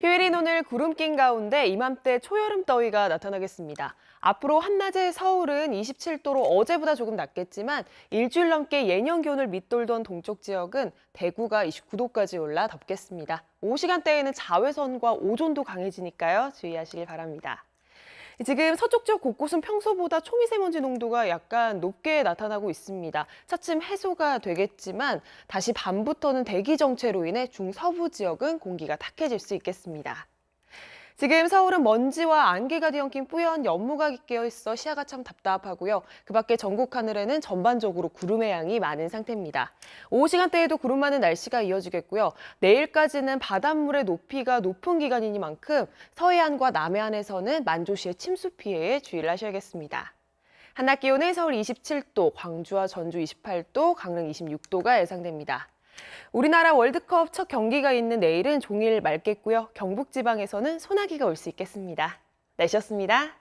휴일인 오늘 구름 낀 가운데 이맘때 초여름 더위가 나타나겠습니다. 앞으로 한낮에 서울은 27도로 어제보다 조금 낮겠지만 일주일 넘게 예년 기온을 밑돌던 동쪽 지역은 대구가 29도까지 올라 덥겠습니다. 오후 시간대에는 자외선과 오존도 강해지니까요. 주의하시길 바랍니다. 지금 서쪽 지역 곳곳은 평소보다 초미세먼지 농도가 약간 높게 나타나고 있습니다. 차츰 해소가 되겠지만 다시 밤부터는 대기 정체로 인해 중서부 지역은 공기가 탁해질 수 있겠습니다. 지금 서울은 먼지와 안개가 뒤엉킨 뿌연 연무가 끼어 있어 시야가 참 답답하고요. 그 밖에 전국 하늘에는 전반적으로 구름의 양이 많은 상태입니다. 오후 시간대에도 구름 많은 날씨가 이어지겠고요. 내일까지는 바닷물의 높이가 높은 기간이니만큼 서해안과 남해안에서는 만조시의 침수 피해에 주의를 하셔야겠습니다. 한낮 기온은 서울 27도, 광주와 전주 28도, 강릉 26도가 예상됩니다. 우리나라 월드컵 첫 경기가 있는 내일은 종일 맑겠고요. 경북 지방에서는 소나기가 올 수 있겠습니다. 날씨였습니다.